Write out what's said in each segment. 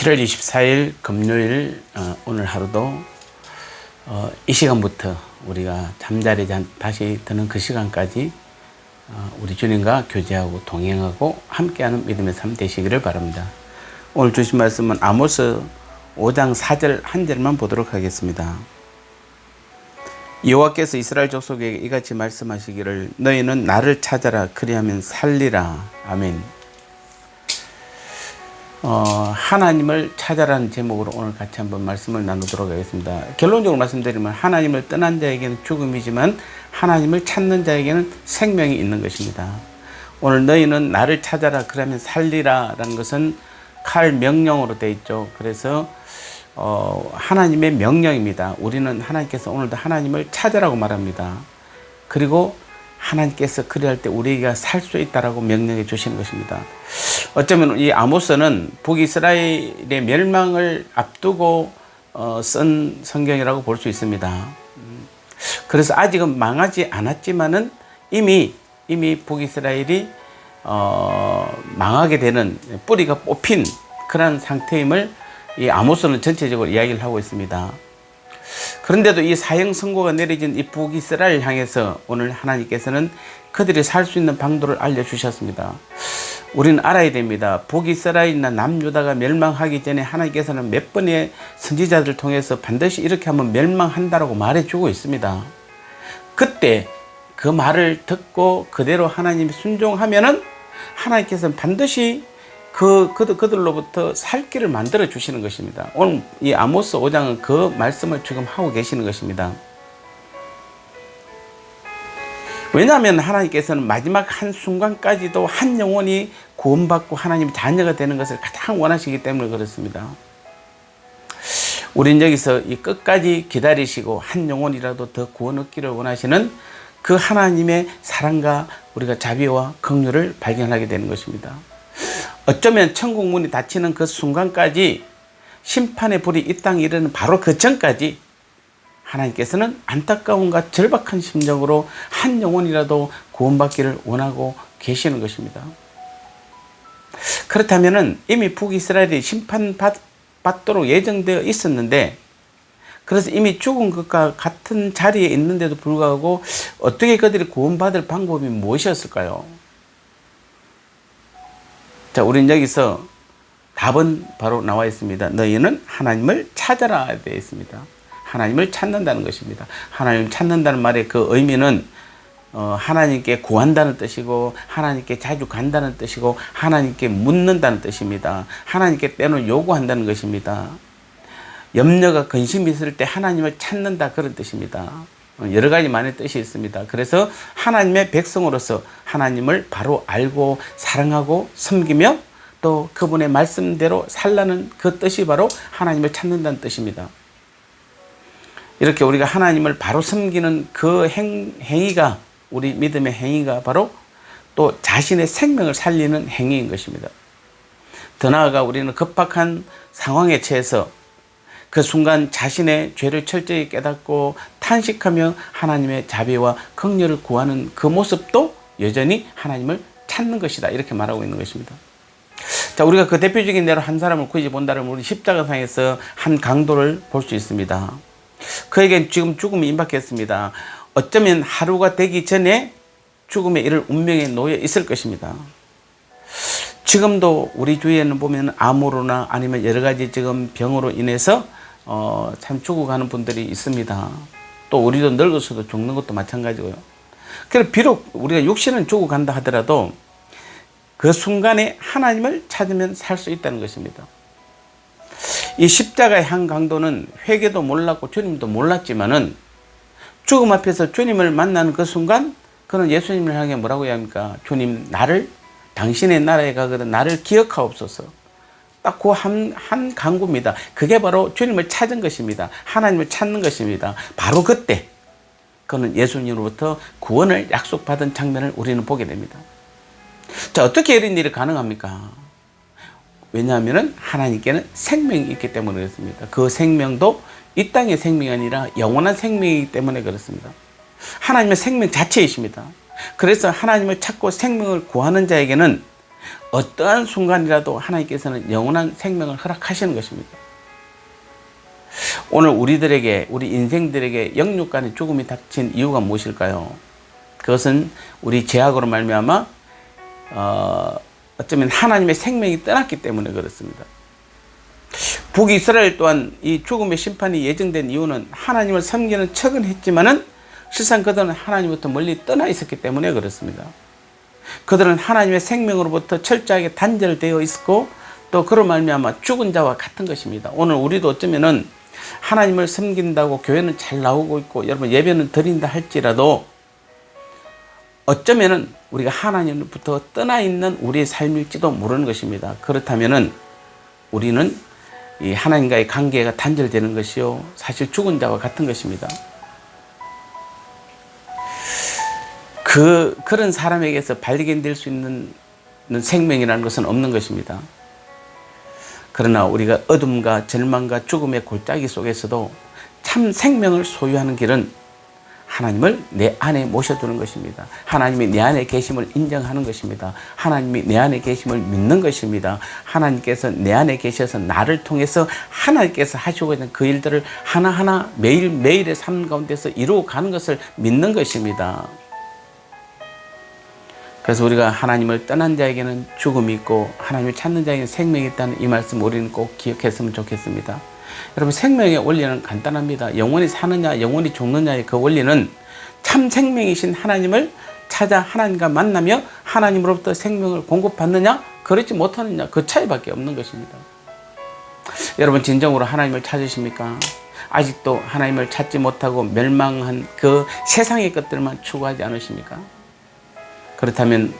7월 24일 금요일 어, 오늘 하루도 어, 이 시간부터 우리가 잠자리 잠 다시 드는 그 시간까지 어, 우리 주님과 교제하고 동행하고 함께하는 믿음의 삶 되시기를 바랍니다. 오늘 주신 말씀은 아모스 5장 4절 한 절만 보도록 하겠습니다. 여호와께서 이스라엘 족속에게 이같이 말씀하시기를 너희는 나를 찾아라 그리하면 살리라 아멘. 어, 하나님을 찾아라는 제목으로 오늘 같이 한번 말씀을 나누도록 하겠습니다. 결론적으로 말씀드리면 하나님을 떠난 자에게는 죽음이지만 하나님을 찾는 자에게는 생명이 있는 것입니다. 오늘 너희는 나를 찾아라 그러면 살리라 라는 것은 칼 명령으로 되어 있죠. 그래서 어, 하나님의 명령입니다. 우리는 하나님께서 오늘도 하나님을 찾으라고 말합니다. 그리고 하나님께서 그리할 때 우리가 살 수 있다라고 명령해 주시는 것입니다. 어쩌면 이 아모스는 북이스라엘의 멸망을 앞두고 어, 쓴 성경이라고 볼 수 있습니다. 음, 그래서 아직은 망하지 않았지만은 이미 이미 북이스라엘이 어, 망하게 되는 뿌리가 뽑힌 그런 상태임을 이 아모스는 전체적으로 이야기를 하고 있습니다. 그런데도 이 사형 선고가 내려진 이 북이스라엘 향해서 오늘 하나님께서는 그들이 살 수 있는 방도를 알려주셨습니다. 우리는 알아야 됩니다. 북이스라엘이나 남유다가 멸망하기 전에 하나님께서는 몇 번의 선지자들을 통해서 반드시 이렇게 하면 멸망한다라고 말해주고 있습니다. 그때 그 말을 듣고 그대로 하나님이 순종하면은 하나님께서는 반드시 그, 그, 그들로부터 살 길을 만들어 주시는 것입니다. 오늘 이 아모스 5장은 그 말씀을 지금 하고 계시는 것입니다. 왜냐하면 하나님께서는 마지막 한 순간까지도 한 영혼이 구원받고 하나님의 자녀가 되는 것을 가장 원하시기 때문에 그렇습니다. 우린 여기서 이 끝까지 기다리시고 한 영혼이라도 더 구원 얻기를 원하시는 그 하나님의 사랑과 우리가 자비와 긍휼을 발견하게 되는 것입니다. 어쩌면 천국 문이 닫히는 그 순간까지 심판의 불이 이 땅에 이르는 바로 그 전까지 하나님께서는 안타까움과 절박한 심정으로 한 영혼이라도 구원받기를 원하고 계시는 것입니다. 그렇다면 이미 북이스라엘이 심판받도록 예정되어 있었는데 그래서 이미 죽은 것과 같은 자리에 있는데도 불구하고 어떻게 그들이 구원받을 방법이 무엇이었을까요? 자, 우리는 여기서 답은 바로 나와 있습니다. 너희는 하나님을 찾아라 되어 있습니다. 하나님을 찾는다는 것입니다. 하나님을 찾는다는 말의 그 의미는 어, 하나님께 구한다는 뜻이고 하나님께 자주 간다는 뜻이고 하나님께 묻는다는 뜻입니다. 하나님께 때는 요구한다는 것입니다. 염려가 근심이 있을 때 하나님을 찾는다 그런 뜻입니다. 어, 여러 가지 많은 뜻이 있습니다. 그래서 하나님의 백성으로서 하나님을 바로 알고 사랑하고 섬기며 또 그분의 말씀대로 살라는 그 뜻이 바로 하나님을 찾는다는 뜻입니다. 이렇게 우리가 하나님을 바로 섬기는 그 행, 행위가 우리 믿음의 행위가 바로 또 자신의 생명을 살리는 행위인 것입니다. 더 나아가 우리는 급박한 상황에 처해서 그 순간 자신의 죄를 철저히 깨닫고 탄식하며 하나님의 자비와 긍휼을 구하는 그 모습도 여전히 하나님을 찾는 것이다. 이렇게 말하고 있는 것입니다. 자, 우리가 그 대표적인 예로 한 사람을 굳이 본다면 우리 십자가상에서 한 강도를 볼 수 있습니다. 그에겐 지금 죽음이 임박했습니다. 어쩌면 하루가 되기 전에 죽음에 이를 운명에 놓여 있을 것입니다. 지금도 우리 주위에는 보면 암으로나 아니면 여러 가지 지금 병으로 인해서 어, 참 죽어가는 분들이 있습니다. 또 우리도 늙어서도 죽는 것도 마찬가지고요. 그래서 비록 우리가 육신은 죽어간다 하더라도 그 순간에 하나님을 찾으면 살 수 있다는 것입니다. 이 십자가의 한 강도는 회개도 몰랐고 주님도 몰랐지만은 죽음 앞에서 주님을 만나는 그 순간 그는 예수님을 향해 뭐라고 해야 합니까? 주님 나를 당신의 나라에 가거든 나를 기억하옵소서. 딱그 한 한 강구입니다. 그게 바로 주님을 찾은 것입니다. 하나님을 찾는 것입니다. 바로 그때 그는 예수님으로부터 구원을 약속받은 장면을 우리는 보게 됩니다. 자, 어떻게 이런 일이 가능합니까? 왜냐하면 하나님께는 생명이 있기 때문에 그렇습니다. 그 생명도 이 땅의 생명이 아니라 영원한 생명이기 때문에 그렇습니다. 하나님의 생명 자체이십니다. 그래서 하나님을 찾고 생명을 구하는 자에게는 어떠한 순간이라도 하나님께서는 영원한 생명을 허락하시는 것입니다. 오늘 우리들에게 우리 인생들에게 영육간의 죽음이 닥친 이유가 무엇일까요? 그것은 우리 죄악으로 말미암아 어, 어쩌면 하나님의 생명이 떠났기 때문에 그렇습니다. 북이스라엘 또한 이 죽음의 심판이 예정된 이유는 하나님을 섬기는 척은 했지만은 실상 그들은 하나님부터 멀리 떠나 있었기 때문에 그렇습니다. 그들은 하나님의 생명으로부터 철저하게 단절되어 있었고 또 그로 말미암아 죽은 자와 같은 것입니다. 오늘 우리도 어쩌면은 하나님을 섬긴다고 교회는 잘 나오고 있고 여러분 예배는 드린다 할지라도 어쩌면은 우리가 하나님부터 떠나 있는 우리의 삶일지도 모르는 것입니다. 그렇다면은 우리는 이 하나님과의 관계가 단절되는 것이요 사실 죽은 자와 같은 것입니다. 그 그런 사람에게서 발견될 수 있는 생명이라는 것은 없는 것입니다. 그러나 우리가 어둠과 절망과 죽음의 골짜기 속에서도 참 생명을 소유하는 길은 하나님을 내 안에 모셔두는 것입니다. 하나님이 내 안에 계심을 인정하는 것입니다. 하나님이 내 안에 계심을 믿는 것입니다. 하나님께서 내 안에 계셔서 나를 통해서 하나님께서 하시고 있는 그 일들을 하나하나 매일매일의 삶 가운데서 이루어 가는 것을 믿는 것입니다. 그래서 우리가 하나님을 떠난 자에게는 죽음이 있고 하나님을 찾는 자에게는 생명이 있다는 이 말씀 우리는 꼭 기억했으면 좋겠습니다. 여러분 생명의 원리는 간단합니다. 영원히 사느냐 영원히 죽느냐의 그 원리는 참 생명이신 하나님을 찾아 하나님과 만나며 하나님으로부터 생명을 공급받느냐 그렇지 못하느냐 그 차이밖에 없는 것입니다. 여러분 진정으로 하나님을 찾으십니까? 아직도 하나님을 찾지 못하고 멸망한 그 세상의 것들만 추구하지 않으십니까? 그렇다면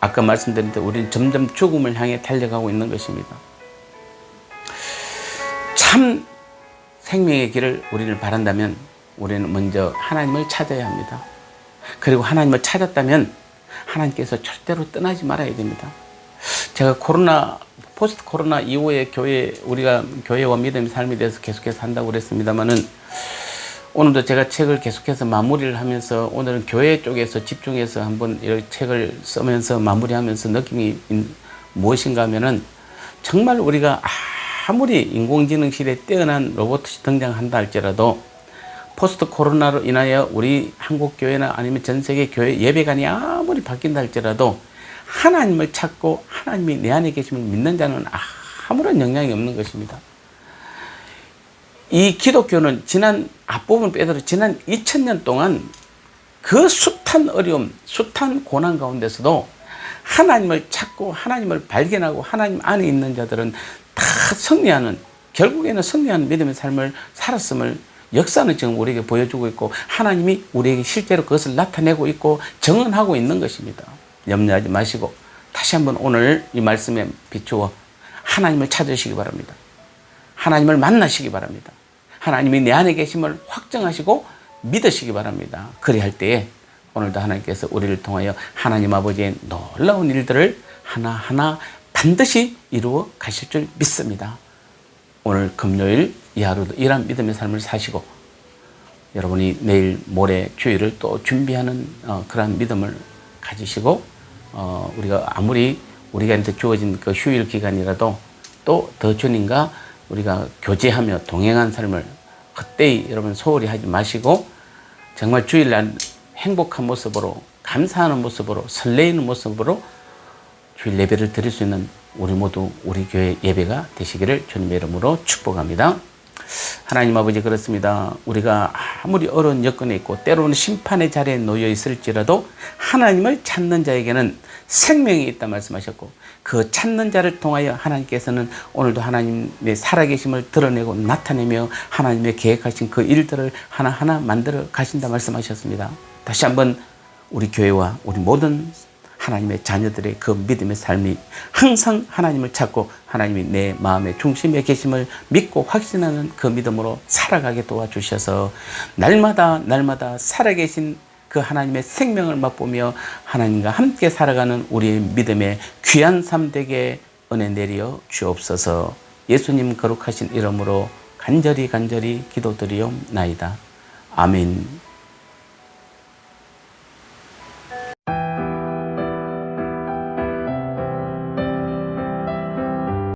아까 말씀드린 대로 우리는 점점 죽음을 향해 달려가고 있는 것입니다. 참 생명의 길을 우리를 바란다면 우리는 먼저 하나님을 찾아야 합니다. 그리고 하나님을 찾았다면 하나님께서 절대로 떠나지 말아야 됩니다. 제가 코로나 포스트 코로나 이후에 교회 우리가 교회와 믿음의 삶에 대해서 계속해서 한다고 그랬습니다만은 오늘도 제가 책을 계속해서 마무리를 하면서 오늘은 교회 쪽에서 집중해서 한번 이렇게 책을 쓰면서 마무리하면서 느낌이 무엇인가 하면은 정말 우리가 아 무리 인공지능 시대에 뛰어난 로봇이 등장한다 할지라도 포스트 코로나로 인하여 우리 한국 교회나 아니면 전 세계 교회 예배관이 아무리 바뀐다 할지라도 하나님을 찾고 하나님이 내 안에 계심을 믿는 자는 아무런 영향이 없는 것입니다. 이 기독교는 지난 앞부분 빼더라 지난 2000년 동안 그 숱한 어려움, 숱한 고난 가운데서도 하나님을 찾고 하나님을 발견하고 하나님 안에 있는 자들은 다 승리하는 결국에는 승리하는 믿음의 삶을 살았음을 역사는 지금 우리에게 보여주고 있고 하나님이 우리에게 실제로 그것을 나타내고 있고 정언하고 있는 것입니다. 염려하지 마시고 다시 한번 오늘 이 말씀에 비추어 하나님을 찾으시기 바랍니다. 하나님을 만나시기 바랍니다. 하나님이 내 안에 계심을 확정하시고 믿으시기 바랍니다. 그리할 때에 오늘도 하나님께서 우리를 통하여 하나님 아버지의 놀라운 일들을 하나하나 반드시 이루어 가실 줄 믿습니다. 오늘 금요일 이 하루도 이런 믿음의 삶을 사시고 여러분이 내일 모레 주일을 또 준비하는 어, 그러한 믿음을 가지시고 어, 우리가 아무리 우리가한테 주어진 그 휴일 기간이라도 또 더 주님과 우리가 교제하며 동행한 삶을 그때의 여러분 소홀히 하지 마시고 정말 주일날 행복한 모습으로 감사하는 모습으로 설레이는 모습으로 주일 예배를 드릴 수 있는 우리 모두 우리 교회 예배가 되시기를 주님의 이름으로 축복합니다. 하나님 아버지 그렇습니다. 우리가 아무리 어려운 여건에 있고 때로는 심판의 자리에 놓여 있을지라도 하나님을 찾는 자에게는 생명이 있다 말씀하셨고 그 찾는 자를 통하여 하나님께서는 오늘도 하나님의 살아계심을 드러내고 나타내며 하나님의 계획하신 그 일들을 하나하나 만들어 가신다 말씀하셨습니다. 다시 한번 우리 교회와 우리 모든 하나님의 자녀들의 그 믿음의 삶이 항상 하나님을 찾고 하나님이 내 마음의 중심에 계심을 믿고 확신하는 그 믿음으로 살아가게 도와주셔서 날마다 날마다 살아계신 그 하나님의 생명을 맛보며 하나님과 함께 살아가는 우리의 믿음의 귀한 삶 되게 은혜 내려 주옵소서 예수님 거룩하신 이름으로 간절히 간절히 기도드리옵나이다. 아멘.